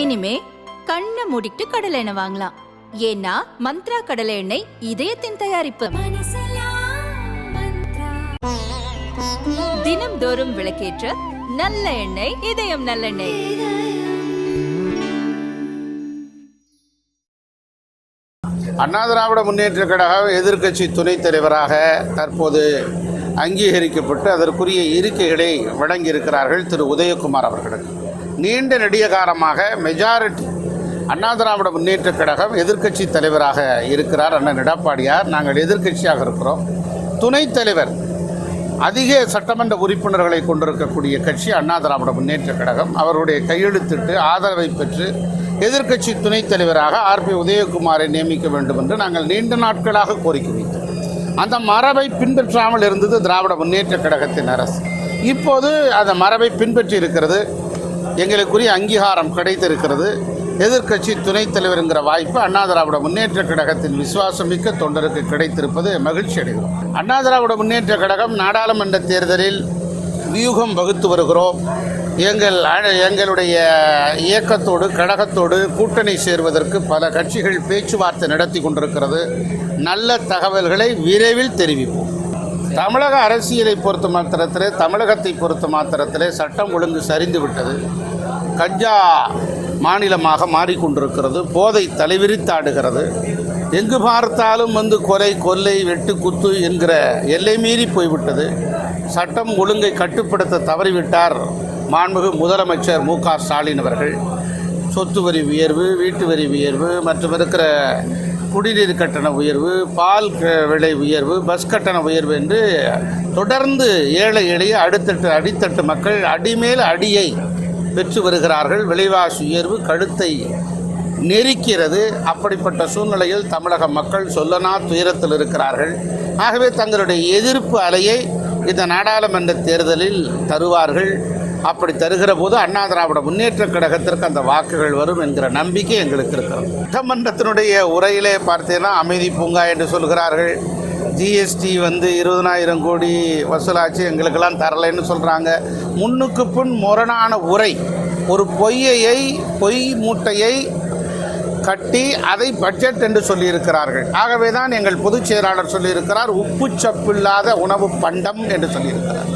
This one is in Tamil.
இனிமே கண்ணை மூடிட்டு கடலை எண்ணெய் வாங்கலாம். ஏன்னா மந்த்ரா கடலை எண்ணெய் இதயத்தின் தயாரிப்பு. தினம்தோறும் விளக்கேற்ற நல்ல எண்ணெய் இதயம் நல்லெண்ணெய் அண்ணா திராவிட முன்னேற்ற கழக எதிர்க்கட்சி துணைத் தலைவராக தற்போது அங்கீகரிக்கப்பட்டு அதற்குரிய இருக்கைகளை வழங்கியிருக்கிறார்கள் திரு. உதயகுமார் அவர்களுக்கு. நீண்ட நெடிய காலமாக மெஜாரிட்டி அண்ணா திராவிட முன்னேற்ற கழகம் எதிர்க்கட்சி தலைவராக இருக்கிறார் அண்ணன் எடப்பாடியார். நாங்கள் எதிர்க்கட்சியாக இருக்கிறோம். துணைத் தலைவர் அதிக சட்டமன்ற உறுப்பினர்களை கொண்டிருக்கக்கூடிய கட்சி அண்ணா திராவிட முன்னேற்ற கழகம். அவருடைய கையெழுத்திட்டு ஆதரவை பெற்று எதிர்க்கட்சி துணைத் தலைவராக ஆர்பி உதயகுமாரை நியமிக்க வேண்டும் என்று நாங்கள் நீண்ட நாட்களாக கோரிக்கை வைத்தோம். அந்த மரபை பின்பற்றாமல் இருந்தது திராவிட முன்னேற்ற கழகத்தின் அரசு. இப்போது அந்த மரபை பின்பற்றி இருக்கிறது எங்களுக்குரிய அங்கீகாரம் கிடைத்திருக்கிறது. எதிர்க்கட்சி துணைத் தலைவருங்கிற வாய்ப்பு அண்ணா திராவிட முன்னேற்ற கழகத்தின் விசுவாசமிக்க தொண்டருக்கு கிடைத்திருப்பது மகிழ்ச்சி அடைகிறோம். அண்ணா திராவிட முன்னேற்ற கழகம் நாடாளுமன்ற தேர்தலில் வியூகம் வகுத்து வருகிறோம். எங்கள் எங்களுடைய இயக்கத்தோடு கழகத்தோடு கூட்டணி சேர்வதற்கு பல கட்சிகள் பேச்சுவார்த்தை நடத்தி கொண்டிருக்கிறது. நல்ல தகவல்களை விரைவில் தெரிவிப்போம். தமிழக அரசியலை பொறுத்த மாத்திரத்திலே தமிழகத்தை பொறுத்த மாத்திரத்திலே சட்டம் ஒழுங்கு சரிந்து விட்டது. கஞ்சா மாநிலமாக மாறிக்கொண்டிருக்கிறது. போதை தலைவிரித்தாடுகிறது. எங்கு பார்த்தாலும் வந்து கொலை கொள்ளை வெட்டு குத்து என்கிற எல்லை மீறி போய்விட்டது. சட்டம் ஒழுங்கை கட்டுப்படுத்த தவறிவிட்டார் மாண்புமிகு முதலமைச்சர் மு க ஸ்டாலின் அவர்கள். சொத்து வரி உயர்வு வீட்டு வரி உயர்வு மற்றும் இருக்கிற குடிநீர் கட்டண உயர்வு பால் க- விலை உயர்வு பஸ் கட்டண உயர்வு என்று தொடர்ந்து ஏழை எளிய அடுத்தட்டு அடித்தட்டு மக்கள் அடிமேல் அடியை பெற்று வருகிறார்கள். விலைவாசி உயர்வு கழுத்தை நெரிக்கிறது. அப்படிப்பட்ட சூழ்நிலையில் தமிழக மக்கள் சொல்லனா துயரத்தில் இருக்கிறார்கள். ஆகவே தங்களுடைய எதிர்ப்பு அலையை இந்த நாடாளுமன்ற தேர்தலில் தருவார்கள். அப்படி தருகிற போது அண்ணா திராவிட முன்னேற்ற கழகத்திற்கு அந்த வாக்குகள் வரும் என்கிற நம்பிக்கை எங்களுக்கு இருக்கிறது. சட்டமன்றத்தினுடைய உரையிலே பார்த்தீங்கன்னா அமைதி பூங்கா என்று சொல்கிறார்கள். ஜிஎஸ்டி வந்து இருபதனாயிரம் கோடி வசூலாச்சு எங்களுக்கெல்லாம் தரலைன்னு சொல்கிறாங்க முன்னுக்கு பின் முரணான உரை ஒரு பொய்யையை பொய் மூட்டையை கட்டி அதை பட்ஜெட் என்று சொல்லியிருக்கிறார்கள். ஆகவே தான் எங்கள் பொதுச் செயலாளர் சொல்லியிருக்கிறார் உப்பு சப்பில்லாத உணவு பண்டம் என்று சொல்லியிருக்கிறார்.